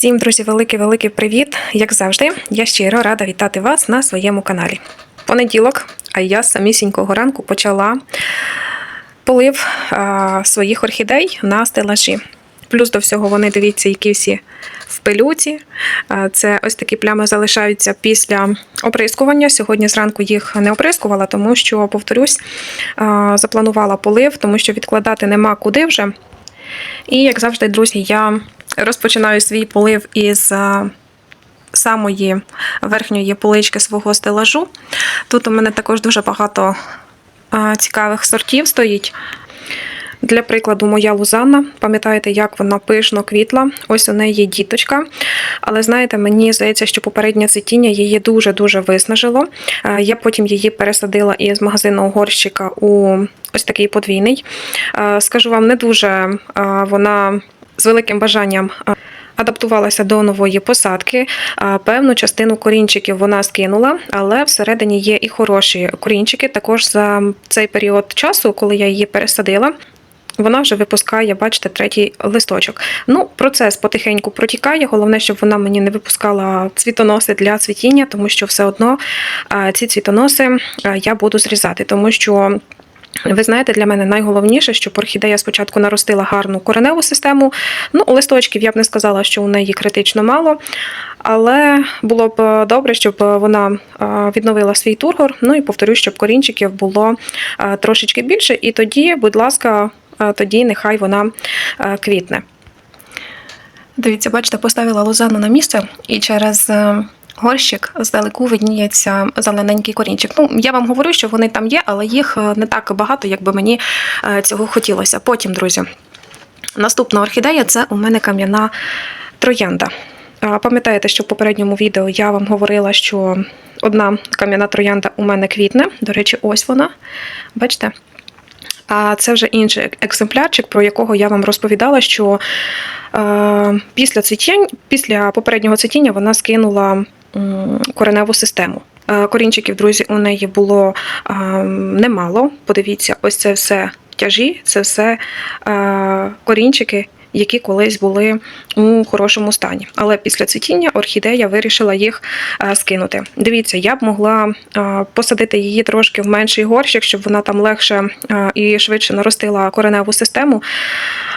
Всім, друзі, великий-великий привіт! Як завжди, я щиро рада вітати вас на своєму каналі. Понеділок, а я з самісінького ранку почала полив а, своїх орхідей на стелажі. Плюс до всього вони, дивіться, які всі в пилюці. Це ось такі плями залишаються після оприскування. Сьогодні зранку їх не оприскувала, тому що, повторюсь, запланувала полив, тому що відкладати нема куди вже. І, як завжди, друзі, я розпочинаю свій полив із самої верхньої полички свого стелажу. Тут у мене також дуже багато цікавих сортів стоїть. Для прикладу, моя лузанна. Пам'ятаєте, як вона пишно квітла? Ось у неї діточка. Але знаєте, мені здається, що попереднє цвітіння її дуже-дуже виснажило. Е, Я потім її пересадила із магазинного горщика у ось такий подвійний. Е, Скажу вам, не дуже е, вона з великим бажанням. Адаптувалася до нової посадки. Певну частину корінчиків вона скинула, але всередині є і хороші корінчики. Також за цей період часу, коли я її пересадила, вона вже випускає, бачите, третій листочок. Ну, процес потихеньку протікає. Головне, щоб вона мені не випускала цвітоноси для цвітіння, тому що все одно ці цвітоноси я буду зрізати, тому що. Ви знаєте, для мене найголовніше, щоб орхідея спочатку наростила гарну кореневу систему. Ну, листочків я б не сказала, що у неї критично мало, але було б добре, щоб вона відновила свій тургор. Ну і повторюю, щоб корінчиків було трошечки більше. І тоді, будь ласка, тоді нехай вона квітне. Дивіться, бачите, поставила лозану на місце і через. е, Горщик здалеку видніється зелененький корінчик. Ну, я вам говорю, що вони там є, але їх е, не так багато, як би мені е, цього хотілося. Потім, друзі, наступна орхідея це у мене кам'яна троянда. Пам'ятаєте, що в попередньому відео я вам говорила, що одна кам'яна троянда у мене квітне. До речі, ось вона. Бачите? А це вже інший екземплярчик, про якого я вам розповідала, що е, після цвітінь, після попереднього цвітіння вона скинула кореневу систему. Е, Корінчиків, друзі, у неї було е, немало. Подивіться, ось це все тяжі, це все е, корінчики, які колись були у хорошому стані. Але після цвітіння орхідея вирішила їх е, скинути. Дивіться, я б могла е, посадити її трошки в менший горщик, щоб вона там легше е, і швидше наростила кореневу систему.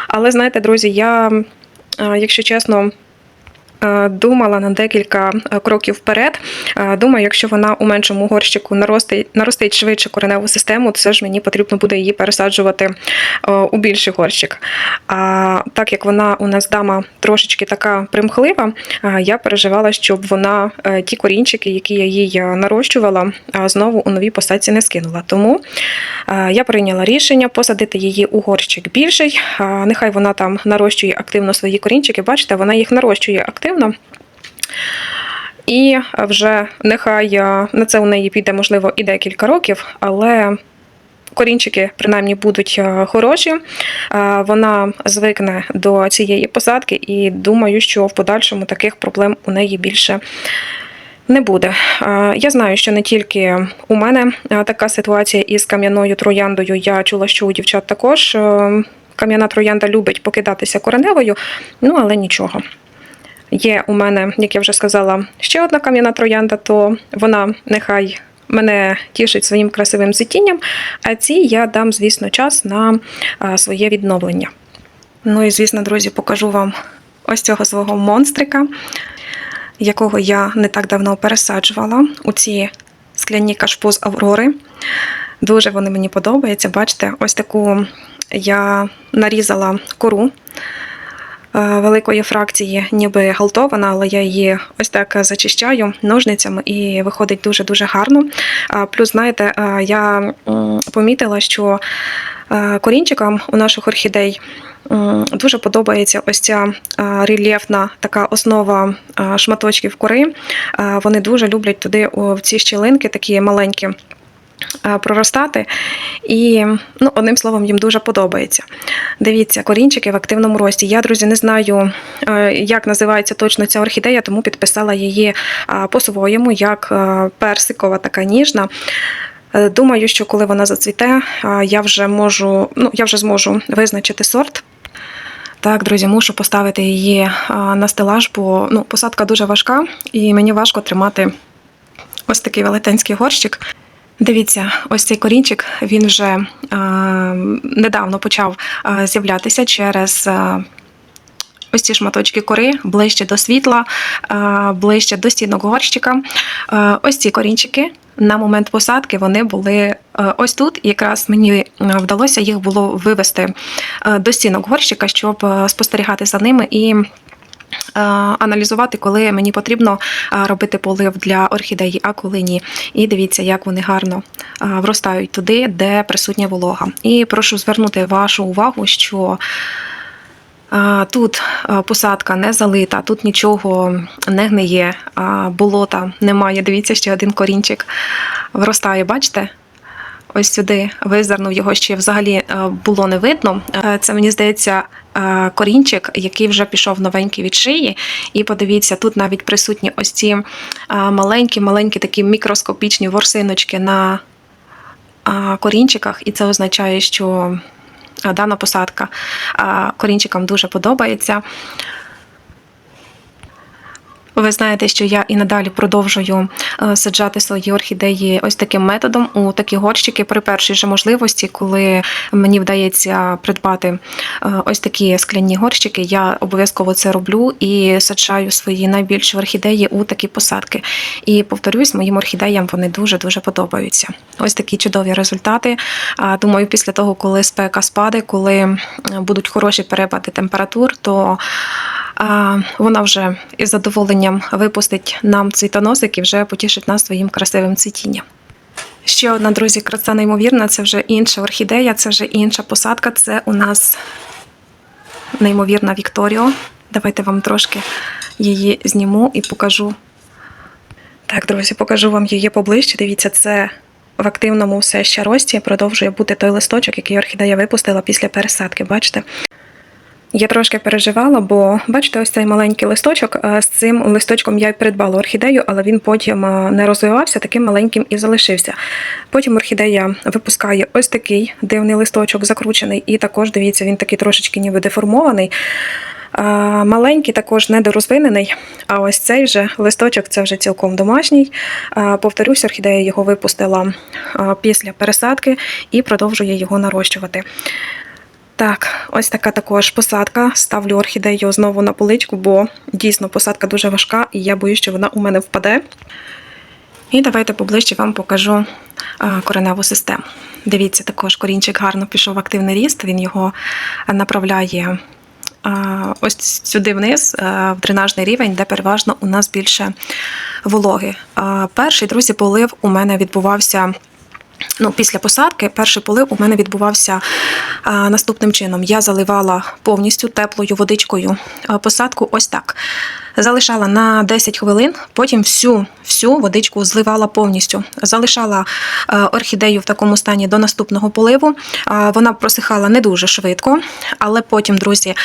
Але знаєте, друзі, я, якщо чесно, Думала на декілька е, кроків вперед. Е, Думаю, якщо вона у меншому горщику наростить, наростить швидше кореневу систему, то все ж мені потрібно буде її пересаджувати е, у більший горщик. А так як вона у нас дама трошечки така примхлива, е, я переживала, щоб вона е, ті корінчики, які я їй е, нарощувала, е, знову у новій посадці не скинула. Тому е, я прийняла рішення посадити її у горщик більший. Е, Нехай вона там нарощує активно свої корінчики. Бачите, вона їх нарощує активно. І вже нехай е, на це у неї піде, можливо, і декілька років, але корінчики принаймні будуть е, хороші. Е, Вона звикне до цієї посадки, і думаю, що в подальшому таких проблем у неї більше. Не буде. Я знаю, що не тільки у мене така ситуація із кам'яною трояндою. Я чула, що у дівчат також кам'яна троянда любить покидатися кореневою, ну але нічого. Є у мене, як я вже сказала, ще одна кам'яна троянда, то вона нехай мене тішить своїм красивим цвітінням, а цій я дам, звісно, час на своє відновлення. Ну і, звісно, друзі, покажу вам ось цього свого монстрика, якого я не так давно пересаджувала у ці скляні кашпо з Аврори. Дуже вони мені подобаються. Бачите, ось таку я нарізала кору великої фракції, ніби галтована, але я її ось так зачищаю ножницями і виходить дуже-дуже гарно. Плюс, знаєте, е, я помітила, що е, корінчикам у наших орхідей дуже подобається ось ця е, рельєфна така основа е, шматочків кори. Е, Вони дуже люблять туди в ці щілинки, такі маленькі е, проростати. І, ну, одним словом, їм дуже подобається. Дивіться, корінчики в активному рості. Я, друзі, не знаю, е, як називається точно ця орхідея, тому підписала її по-своєму, як е, персикова, така ніжна. Е, Думаю, що коли вона зацвіте, я вже можу, ну, я вже зможу визначити сорт. Так, друзі, мушу поставити її на стелаж, бо ну, посадка дуже важка, і мені важко тримати ось такий велетенський горщик. Дивіться, ось цей корінчик він вже е, недавно почав е, з'являтися через. Е, Ось ці шматочки кори ближче до світла, е, ближче до стінок горщика. Е, Ось ці корінчики на момент посадки вони були е, ось тут. Якраз мені вдалося їх було вивести до стінок горщика, щоб спостерігати за ними і аналізувати, коли мені потрібно е, робити полив для орхідеї, а коли ні. І дивіться, як вони гарно е, вростають туди, де присутня волога. І прошу звернути вашу увагу, що Тут посадка не залита, тут нічого не гниє, болота немає. Дивіться, ще один корінчик вростає, бачите? Ось сюди визирнув його ще взагалі е, було не видно. Е, Це мені здається е, корінчик, який вже пішов новенький від шиї. І подивіться, тут навіть присутні ось ці маленькі-маленькі такі мікроскопічні ворсиночки на корінчиках, і це означає, що дана посадка корінчикам дуже подобається. Ви знаєте, що я і надалі продовжую е, саджати свої орхідеї ось таким методом у такі горщики при першій же можливості, коли мені вдається придбати е, ось такі скляні горщики. Я обов'язково це роблю і саджаю свої найбільші орхідеї у такі посадки. І повторюсь, моїм орхідеям вони дуже дуже подобаються. Ось такі чудові результати. Думаю, після того, коли спека спаде, коли будуть хороші перепади температур, то вона вже із задоволенням випустить нам цвітоносик і вже потішить нас своїм красивим цвітінням. Ще одна, друзі, краса неймовірна, це вже інша орхідея, це вже інша посадка. Це у нас неймовірна Вікторіо. Давайте вам трошки її зніму і покажу. Так, друзі, покажу вам її поближче. Дивіться, це в активному все ще рості. Продовжує бути той листочок, який орхідея випустила після пересадки. Бачите? Я трошки переживала, бо бачите, ось цей маленький листочок. е, З цим листочком я й придбала орхідею, але він потім е, не розвивався, таким маленьким і залишився. Потім орхідея випускає ось такий дивний листочок, закручений, і також дивіться, він такий трошечки ніби деформований. Е, Маленький, також недорозвинений. А ось цей вже листочок це вже цілком домашній. Повторюсь, орхідея його випустила після пересадки і продовжує його нарощувати. Так, ось така також посадка. Ставлю орхідею знову на поличку, бо дійсно посадка дуже важка, і я боюсь, що вона у мене впаде. І давайте поближче вам покажу кореневу систему. Дивіться, також корінчик гарно пішов в активний ріст, він його направляє ось сюди вниз, в дренажний рівень, де переважно у нас більше вологи. Перший, друзі, полив у мене відбувався. Ну, після посадки перший полив у мене відбувався а, наступним чином. Я заливала повністю теплою водичкою посадку ось так. Залишала на 10 хвилин, потім всю всю водичку зливала повністю. Залишала а, орхідею в такому стані до наступного поливу. Вона просихала не дуже швидко, але потім, друзі,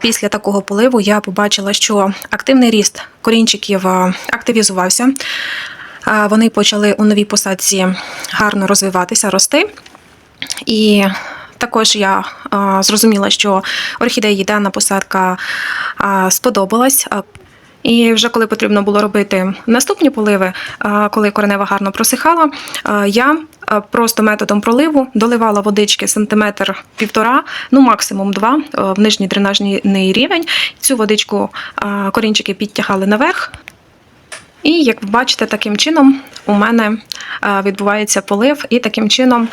після такого поливу я побачила, що активний ріст корінчиків активізувався. Вони почали у новій посадці гарно розвиватися, рости. І також я а, зрозуміла, що орхідеї дана посадка а, сподобалась. І вже коли потрібно було робити наступні поливи, коли коренева гарно просихала, я просто методом проливу доливала водички сантиметр півтора, ну максимум два в нижній дренажний рівень. Цю водичку корінчики підтягали наверх. І як ви бачите, таким чином у мене е, відбувається полив, і таким чином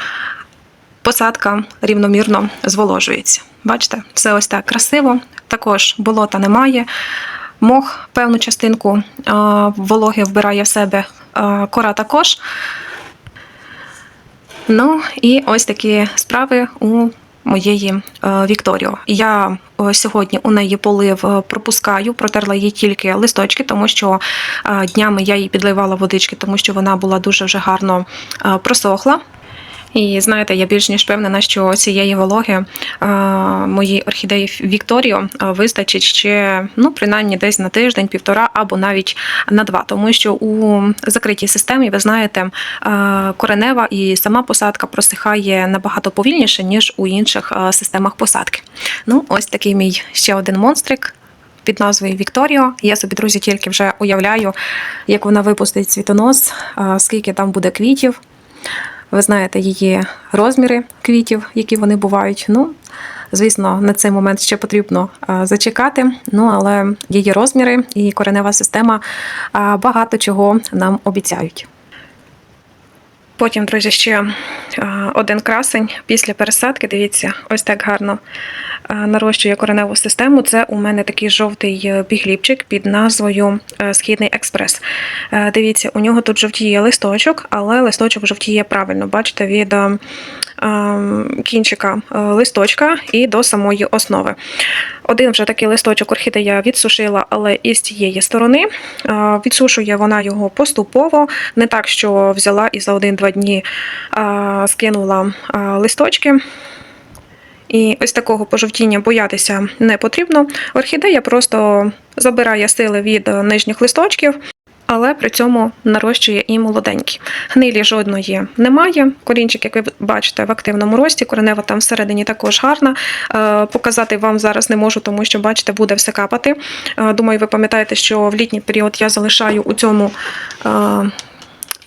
посадка рівномірно зволожується. Бачите, все ось так красиво. Також болота немає. Мох певну частинку е, вологи вбирає в себе е, кора також. Ну і ось такі справи у моєї е, Вікторіо. Я е, сьогодні у неї полив е, пропускаю, протерла їй тільки листочки, тому що днями я їй підливала водички, тому що вона була дуже вже гарно просохла. І знаєте, я більш ніж певнена, що цієї вологи моїй орхідеї Вікторіо вистачить ще ну принаймні десь на тиждень, півтора або навіть на два, тому що у закритій системі, ви знаєте, коренева і сама посадка просихає набагато повільніше ніж у інших системах посадки. Ну, ось такий мій ще один монстрик. Під назвою Вікторіо. Я собі, друзі, тільки вже уявляю, як вона випустить цвітонос, а, скільки там буде квітів. Ви знаєте її розміри квітів, які вони бувають. Ну, звісно, на цей момент ще потрібно зачекати. Ну, але її розміри і коренева система багато чого нам обіцяють. Потім, друзі, ще один красень після пересадки. Дивіться, ось так гарно нарощує кореневу систему. Це у мене такий жовтий е, бігліпчик під назвою е, Східний експрес. Е, Дивіться, у нього тут жовтіє листочок, але листочок жовтіє правильно. Бачите, від е, ем, кінчика е, листочка і до самої основи. Один вже такий листочок орхідея відсушила, але із цієї сторони Е, відсушує вона його поступово, не так, що взяла і за один-два дні е, скинула е, листочки. І ось такого пожовтіння боятися не потрібно. Орхідея просто забирає сили від е, нижніх листочків, але при цьому нарощує і молоденькі. Гнилі жодної немає. Корінчик, як ви бачите, в активному рості. Коренева там всередині також гарна. Е, Показати вам зараз не можу, тому що, бачите, буде все капати. Е, Думаю, ви пам'ятаєте, що в літній період я залишаю у цьому.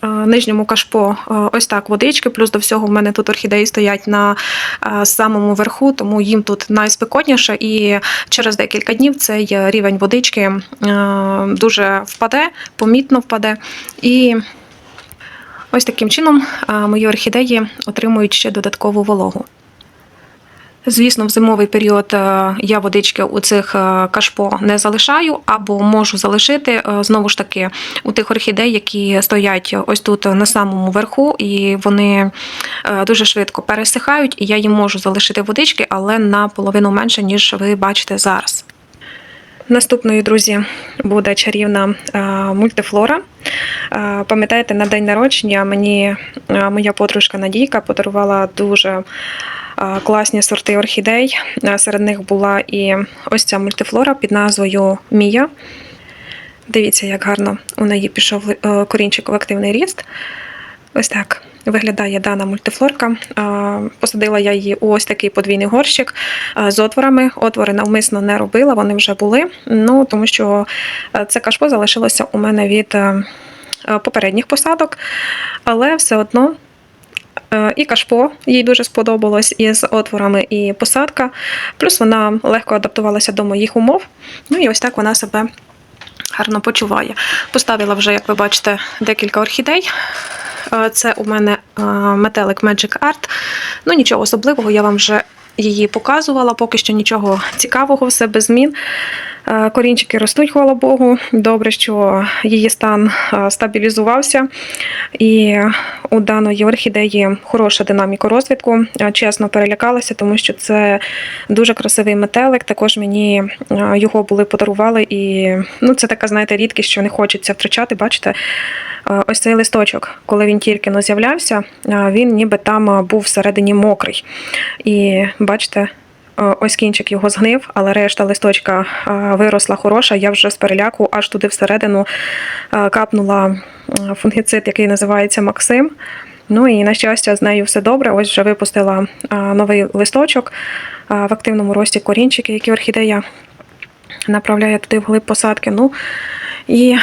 Е, Нижньому кашпо е, ось так водички, плюс до всього в мене тут орхідеї стоять на е, самому верху, тому їм тут найспекотніше, і через декілька днів цей рівень водички дуже впаде, помітно впаде. І ось таким чином мої орхідеї отримують ще додаткову вологу. Звісно, в зимовий період е, я водички у цих е, кашпо не залишаю, або можу залишити е, знову ж таки у тих орхідей, які стоять ось тут на самому верху, і вони дуже швидко пересихають, і я їм можу залишити водички, але на половину менше, ніж ви бачите зараз. Наступною, друзі, буде чарівна мультифлора. Пам'ятаєте, на день народження мені моя подружка Надійка подарувала дуже класні сорти орхідей. Серед них була і ось ця мультифлора під назвою Мія. Дивіться, як гарно у неї пішов е, корінчик в активний ріст. Ось так виглядає дана мультифлорка. Посадила я її у ось такий подвійний горщик з отворами. Отвори навмисно не робила, вони вже були. Ну тому що е, це кашпо залишилося у мене від е, попередніх посадок, але все одно. Е, І кашпо їй дуже сподобалось із отворами і посадка. Плюс вона легко адаптувалася до моїх умов. Ну і ось так вона себе гарно почуває. Поставила вже, як ви бачите, декілька орхідей. Е, Це у мене е, метелик Magic Art. Ну, нічого особливого, я вам вже її показувала, поки що нічого цікавого, все без змін. Е, Корінчики ростуть, хвала Богу. Добре, що її стан е, стабілізувався. І у даної орхідеї хороша динаміка розвитку. Е, Чесно перелякалася, тому що це дуже красивий метелик. Також мені його були подарували. І ну, це така, знаєте, рідкість, що не хочеться втрачати. Бачите, ось цей листочок, коли він тільки но з'являвся, він ніби там був всередині мокрий. І бачите, е, ось кінчик його згнив, але решта листочка е, виросла хороша. Я вже з переляку аж туди всередину е, капнула фунгіцид, який називається Максим. Ну і на щастя, з нею все добре. Ось вже випустила новий листочок в активному рості корінчики, які орхідея направляє туди вглиб посадки. Ну і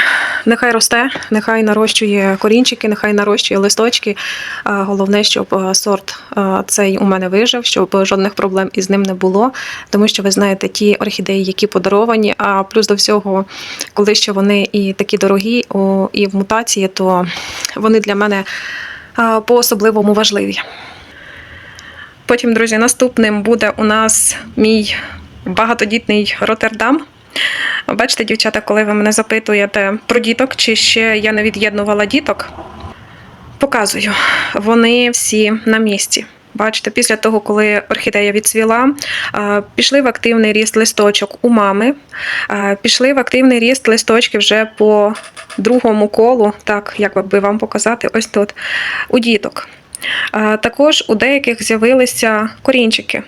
нехай росте, нехай нарощує корінчики, нехай нарощує листочки. Головне, щоб сорт цей у мене вижив, щоб жодних проблем із ним не було. Тому що ви знаєте, ті орхідеї, які подаровані, а плюс до всього, коли ще вони і такі дорогі, і в мутації, то вони для мене по-особливому важливі. Потім, друзі, наступним буде у нас мій багатодітний Роттердам. Бачите, дівчата, коли ви мене запитуєте про діток, чи ще я не від'єднувала діток, показую. Вони всі на місці. Бачите, після того, коли орхідея відцвіла, пішли в активний ріст листочок у мами, пішли в активний ріст листочки вже по другому колу, так, як би вам показати, ось тут, у діток. Також у деяких з'явилися корінчики.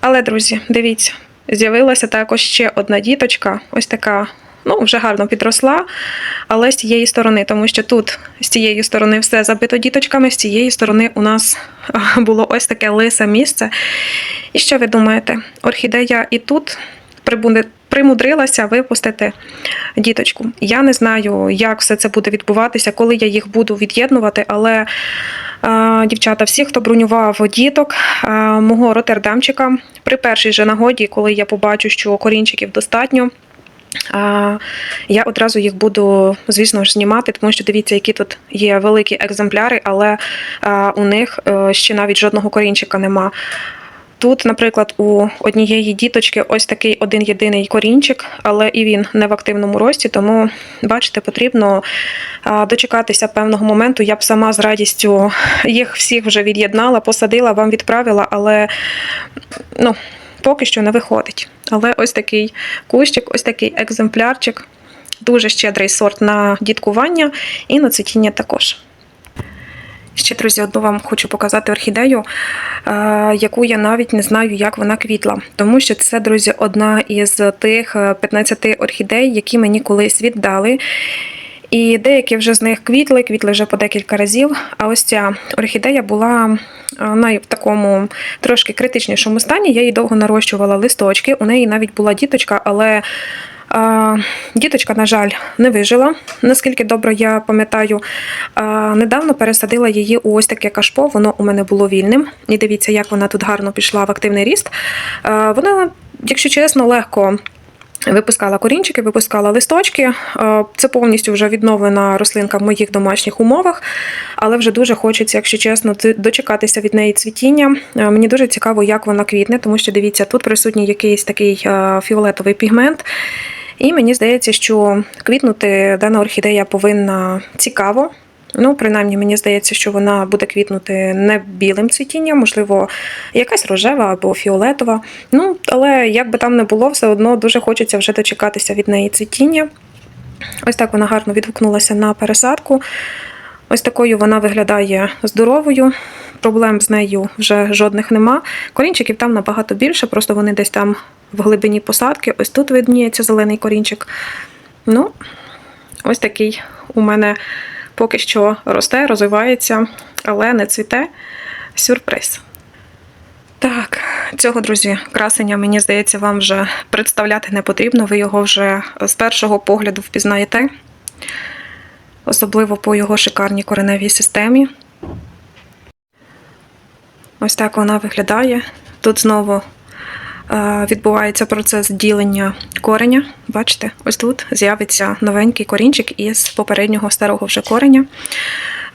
Але, друзі, дивіться, з'явилася також ще одна діточка, ось така. Ну, вже гарно підросла, але з цієї сторони, тому що тут з цієї сторони все забито діточками, з цієї сторони у нас було ось таке лисе місце. І що ви думаєте? Орхідея і тут прибуде- примудрилася випустити діточку. Я не знаю, як все це буде відбуватися, коли я їх буду від'єднувати, але е, дівчата, всі, хто бронював діток е, мого ротердамчика, при першій же нагоді, коли я побачу, що корінчиків достатньо. Я одразу їх буду, звісно ж, знімати, тому що дивіться, які тут є великі екземпляри, але у них е, ще навіть жодного корінчика нема. Тут, наприклад, у однієї діточки ось такий один єдиний корінчик, але і він не в активному рості, тому, бачите, потрібно дочекатися певного моменту. Я б сама з радістю їх всіх вже від'єднала, посадила, вам відправила, але ну, поки що не виходить. Але ось такий кущик, ось такий екземплярчик. Дуже щедрий сорт на діткування і на цвітіння також. Ще, друзі, одну вам хочу показати орхідею, е, яку я навіть не знаю, як вона квітла. Тому що це, друзі, одна із тих е, 15 орхідей, які мені колись віддали. І деякі вже з них квітли, квітли вже по декілька разів. А ось ця орхідея була е, в такому трошки критичнішому стані. Я її довго нарощувала листочки. У неї навіть була діточка, але діточка, на жаль, не вижила. Наскільки добре я пам'ятаю, недавно пересадила її у ось таке кашпо. Воно у мене було вільним. І дивіться, як вона тут гарно пішла в активний ріст. Вона, якщо чесно, легко. Випускала корінчики, випускала листочки. Е, Це повністю вже відновлена рослинка в моїх домашніх умовах, але вже дуже хочеться, якщо чесно, дочекатися від неї цвітіння. Е, Мені дуже цікаво, як вона квітне, тому що дивіться, тут присутній якийсь такий е, фіолетовий пігмент. І мені здається, що квітнути дана орхідея повинна цікаво. Ну, принаймні, мені здається, що вона буде квітнути не білим цвітінням, можливо, якась рожева або фіолетова. Ну, але як би там не було, все одно дуже хочеться вже дочекатися від неї цвітіння. Ось так вона гарно відгукнулася на пересадку. Ось такою вона виглядає здоровою. Проблем з нею вже жодних нема. Корінчиків там набагато більше, просто вони десь там в глибині посадки. Ось тут видніється зелений корінчик. Ну, ось такий у мене поки що росте, розвивається, але не цвіте. Сюрприз. Так, цього, друзі, красення, мені здається, вам вже представляти не потрібно. Ви його вже з першого погляду впізнаєте, особливо по його шикарній кореневій системі. Ось так вона виглядає. Тут знову відбувається процес ділення кореня. Бачите, ось тут з'явиться новенький корінчик із попереднього старого вже кореня.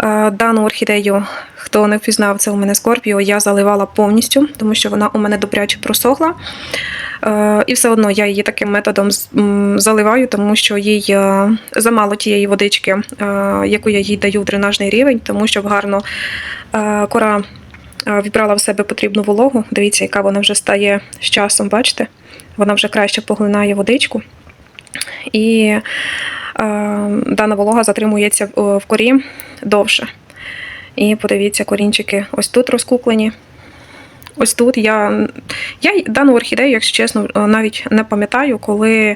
Е, Дану орхідею, хто не впізнав, це у мене Скорпіо, я заливала повністю, тому що вона у мене добряче просохла. Е, І все одно я її таким методом заливаю, тому що їй е, замало тієї водички, е, яку я їй даю в дренажний рівень, тому щоб гарно е, кора е, вібрала в себе потрібну вологу. Дивіться, яка вона вже стає з часом, бачите? Вона вже краще поглинає водичку. І е, дана волога затримується в, корі довше. І подивіться, корінчики ось тут розкуплені. Ось тут я, я дану орхідею, якщо чесно, навіть не пам'ятаю, коли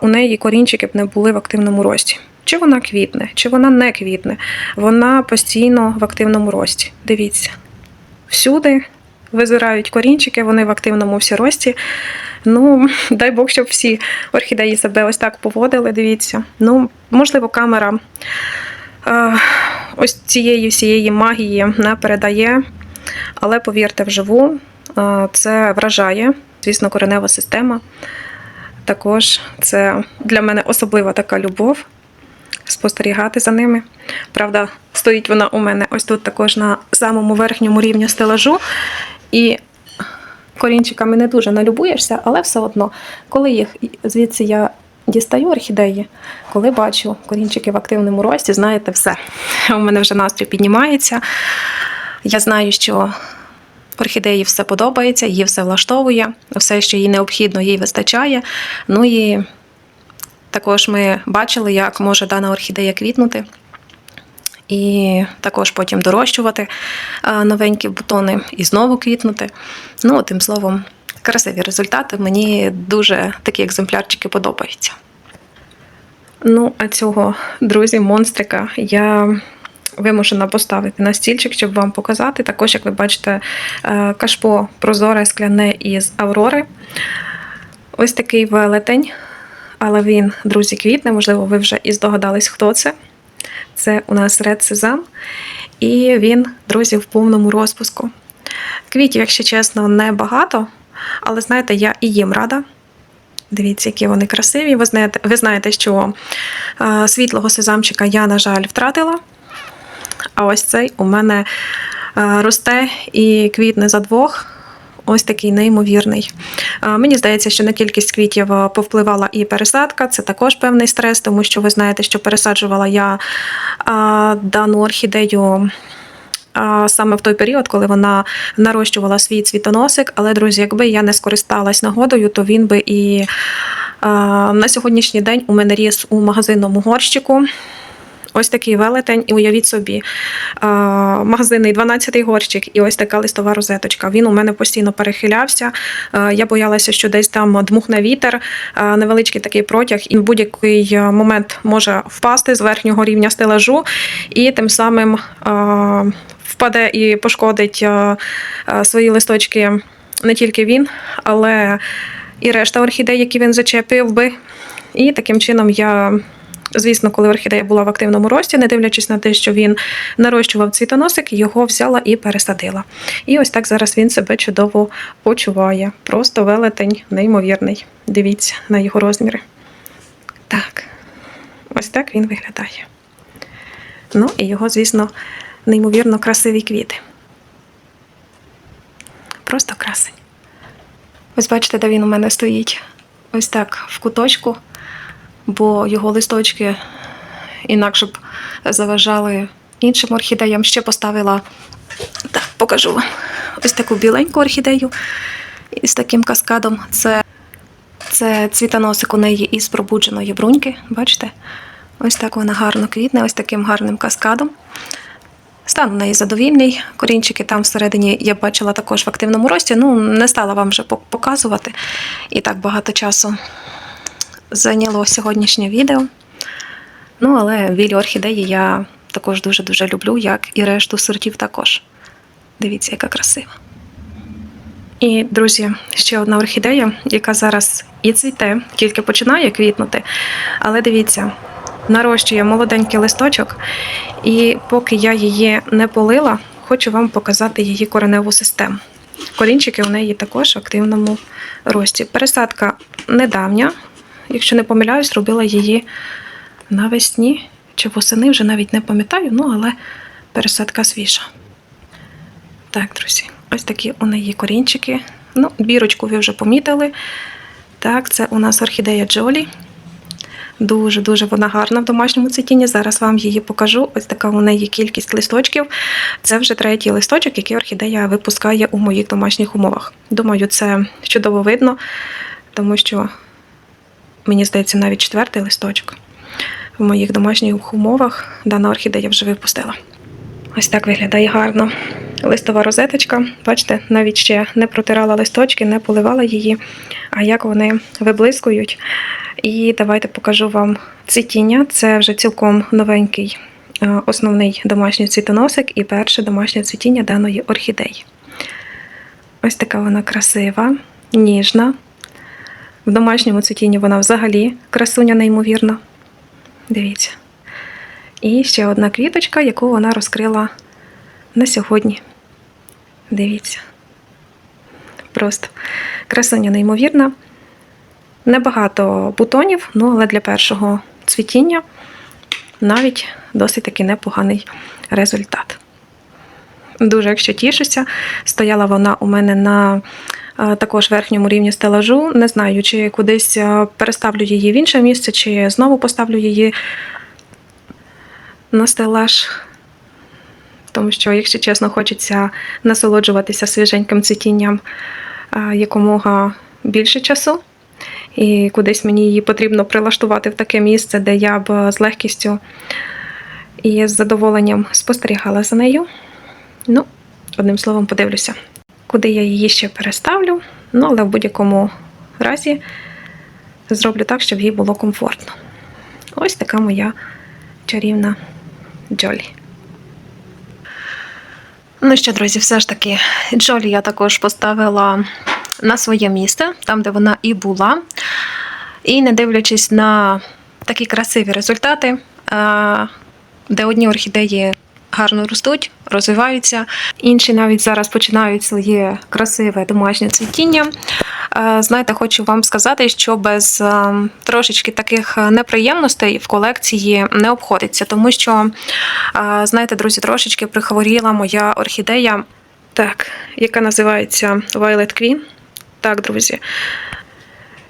у неї корінчики б не були в активному рості. Чи вона квітне, чи вона не квітне. Вона постійно в активному рості. Дивіться, всюди визирають корінчики, вони в активному всі рості. Ну, дай Бог, щоб всі орхідеї себе ось так поводили. Дивіться. Ну, можливо, камера е, ось цієї всієї магії не передає. Але повірте, вживу е, це вражає, звісно, коренева система. Також це для мене особлива така любов спостерігати за ними. Правда, стоїть вона у мене ось тут також на самому верхньому рівні стелажу. І корінчиками не дуже налюбуєшся, але все одно, коли їх звідси я дістаю орхідеї, коли бачу корінчики в активному рості, знаєте, все. У мене вже настрій піднімається. Я знаю, що орхідеї все подобається, їй все влаштовує, все, що їй необхідно, їй вистачає. Ну і також ми бачили, як може дана орхідея квітнути. І також потім дорощувати е, новенькі бутони і знову квітнути. Ну, тим словом, красиві результати. Мені дуже такі екземплярчики подобаються. Ну, а цього, друзі, монстрика я вимушена поставити на стільчик, щоб вам показати. Також, як ви бачите, е, кашпо прозоре скляне із Аврори. Ось такий велетень, але він, друзі, квітне. Можливо, ви вже і здогадались, хто це. Це у нас Ред Сезам. І він, друзі, в повному розпуску. Квітів, якщо чесно, небагато, але знаєте, я і їм рада. Дивіться, які вони красиві. Ви знаєте, ви знаєте, що е, світлого сезамчика я, на жаль, втратила. А ось цей у мене е, росте і квітне за двох. Ось такий неймовірний. Мені здається, що на кількість квітів повпливала і пересадка. Це також певний стрес, тому що ви знаєте, що пересаджувала я дану орхідею саме в той період, коли вона нарощувала свій цвітоносик. Але, друзі, якби я не скористалась нагодою, то він би і на сьогоднішній день у мене ріс у магазинному горщику. Ось такий велетень, і уявіть собі, а, магазинний 12-й горщик, і ось така листова розеточка. Він у мене постійно перехилявся. А, Я боялася, що десь там дмухне вітер, а, невеличкий такий протяг, і в будь-який момент може впасти з верхнього рівня стелажу, і тим самим впаде і пошкодить свої листочки не тільки він, але і решта орхідей, які він зачепив би. І таким чином я. Звісно, коли орхідея була в активному рості, не дивлячись на те, що він нарощував цвітоносик, його взяла і пересадила. І ось так зараз він себе чудово почуває. Просто велетень неймовірний. Дивіться на його розміри. Так, ось так він виглядає. Ну і його, звісно, неймовірно красиві квіти. Просто красень. Ось бачите, де він у мене стоїть. Ось так в куточку, бо його листочки інакше б заважали іншим орхідеям. Ще поставила, так, покажу вам ось таку біленьку орхідею із таким каскадом. Це, це цвітоносик у неї із пробудженої бруньки. Бачите? Ось так вона гарно квітне, ось таким гарним каскадом. Стан у неї задовільний. Корінчики там всередині я бачила також в активному рості. Ну, не стала вам вже показувати. І так багато часу зайняло сьогоднішнє відео. Ну, але білі орхідеї я також дуже-дуже люблю, як і решту сортів також. Дивіться, яка красива. І, друзі, ще одна орхідея, яка зараз і цвіте, тільки починає квітнути. Але дивіться, нарощує молоденький листочок, і поки я її не полила, хочу вам показати її кореневу систему. Корінчики у неї також в активному рості. Пересадка недавня, якщо не помиляюсь, робила її навесні чи восени, вже навіть не пам'ятаю, ну але пересадка свіжа. Так, друзі, ось такі у неї корінчики. Ну, бірочку ви вже помітили. Так, це у нас орхідея Джолі. Дуже-дуже вона гарна в домашньому цвітінні. Зараз вам її покажу. Ось така у неї кількість листочків. Це вже третій листочок, який орхідея випускає у моїх домашніх умовах. Думаю, це чудово видно, тому що, мені здається, навіть четвертий листочок в моїх домашніх умовах дана орхідея вже випустила. Ось так виглядає гарно. Листова розеточка. Бачите, навіть ще не протирала листочки, не поливала її, а як вони виблискують. І давайте покажу вам цвітіння. Це вже цілком новенький е, основний домашній цвітоносик і перше домашнє цвітіння даної орхідеї. Ось така вона красива, ніжна. В домашньому цвітінні вона взагалі красуня неймовірна. Дивіться. І ще одна квіточка, яку вона розкрила на сьогодні. Дивіться. Просто красуня неймовірна. Небагато бутонів, ну але для першого цвітіння навіть досить таки непоганий результат. Дуже, якщо тішуся, стояла вона у мене на також верхньому рівні стелажу. Не знаю, чи кудись переставлю її в інше місце, чи знову поставлю її на стелаж. Тому що, якщо чесно, хочеться насолоджуватися свіженьким цвітінням якомога більше часу. І кудись мені її потрібно прилаштувати в таке місце, де я б з легкістю і з задоволенням спостерігала за нею. Ну, одним словом, подивлюся, куди я її ще переставлю. Ну, але в будь-якому разі зроблю так, щоб їй було комфортно. Ось така моя чарівна Джолі. Ну що, друзі, все ж таки, Джолі я також поставила на своє місце, там, де вона і була. І не дивлячись на такі красиві результати, е, де одні орхідеї гарно ростуть, розвиваються, інші навіть зараз починають своє красиве домашнє цвітіння. Е, Знаєте, хочу вам сказати, що без е, трошечки таких неприємностей в колекції не обходиться, тому що, е, знаєте, друзі, трошечки прихворіла моя орхідея, так, яка називається Violet Queen. Так, друзі.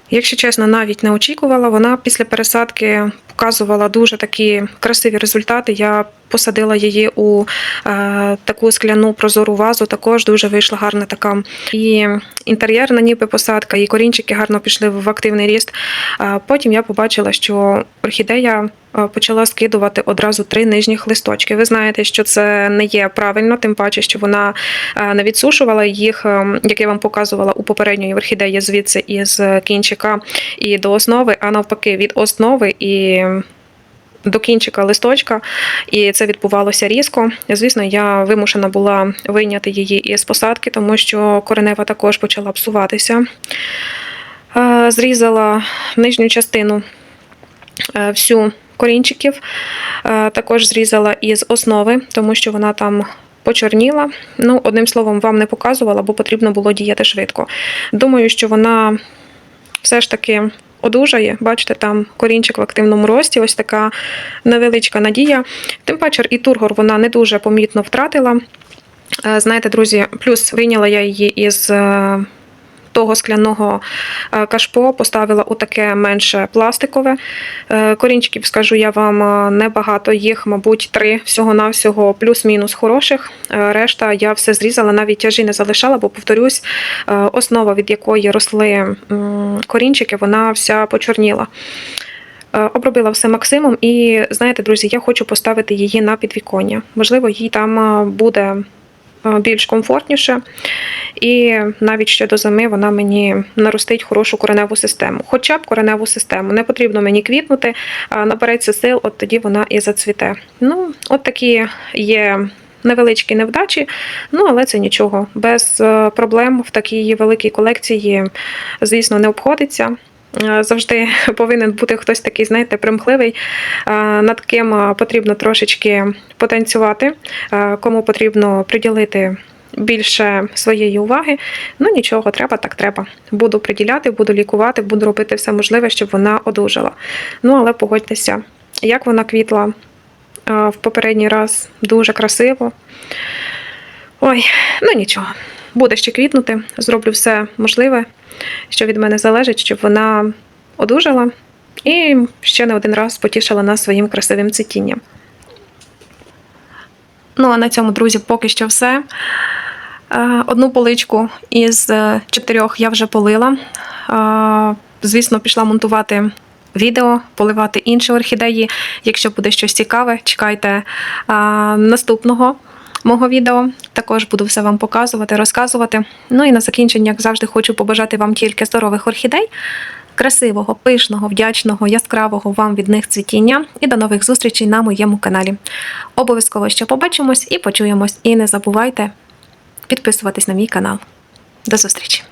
Якщо чесно, навіть не очікувала. Вона після пересадки показувала дуже такі красиві результати. Я посадила її у е, таку скляну прозору вазу. Також дуже вийшла гарна така і інтер'єрна ніби посадка, і корінчики гарно пішли в активний ріст. Е, потім я побачила, що орхідея е, почала скидувати одразу три нижніх листочки. Ви знаєте, що це не є правильно, тим паче, що вона не відсушувала їх, як я вам показувала у попередньої орхідеї, звідси із кінчика і до основи, а навпаки, від основи і. До кінчика листочка, і це відбувалося різко. Звісно, я вимушена була вийняти її із посадки, тому що коренева також почала псуватися. Е, Зрізала нижню частину е, всю корінчиків, Е, також зрізала із основи, тому що вона там почорніла. Ну, одним словом, вам не показувала, бо потрібно було діяти швидко. Думаю, що вона все ж таки одужає. Бачите, там корінчик в активному рості, ось така невеличка надія. Тим паче і тургор вона не дуже помітно втратила. Е, Знаєте, друзі, плюс вийняла я її із е, того скляного е, кашпо, поставила у таке менше пластикове. Е, Корінчиків, скажу я вам, е, небагато, їх, мабуть, три всього-навсього, плюс-мінус хороших. Решта я все зрізала, навіть тяжі не залишала, бо, повторюсь, основа, від якої росли корінчики, вона вся почорніла. Обробила все максимум, і знаєте, друзі, я хочу поставити її на підвіконня. Можливо, їй там буде більш комфортніше, і навіть ще до зими вона мені наростить хорошу кореневу систему. Хоча б кореневу систему. Не потрібно мені квітнути, набереться сил, от тоді вона і зацвіте. Ну, от такі є. Невеличкі невдачі, ну але це нічого. Без е, проблем в такій великій колекції, звісно, не обходиться. Е, Завжди повинен бути хтось такий, знаєте, примхливий, е, над ким е, потрібно трошечки потанцювати, кому потрібно приділити більше своєї уваги. Ну нічого, треба, так треба. Буду приділяти, буду лікувати, буду робити все можливе, щоб вона одужала. Ну, але погодьтеся, як вона квітла в попередній раз дуже красиво. Ой, ну нічого, буде ще квітнути. Зроблю все можливе, що від мене залежить, щоб вона одужала і ще не один раз потішила нас своїм красивим цвітінням. Ну, а на цьому, друзі, поки що все. Е, Одну поличку із е, чотирьох я вже полила. Е, Звісно, пішла монтувати відео, поливати інші орхідеї. Якщо буде щось цікаве, чекайте наступного мого відео. Також буду все вам показувати, розказувати. Ну і на закінчення, як завжди, хочу побажати вам тільки здорових орхідей, красивого, пишного, вдячного, яскравого вам від них цвітіння і до нових зустрічей на моєму каналі. Обов'язково ще побачимось і почуємось. І не забувайте підписуватись на мій канал. До зустрічі!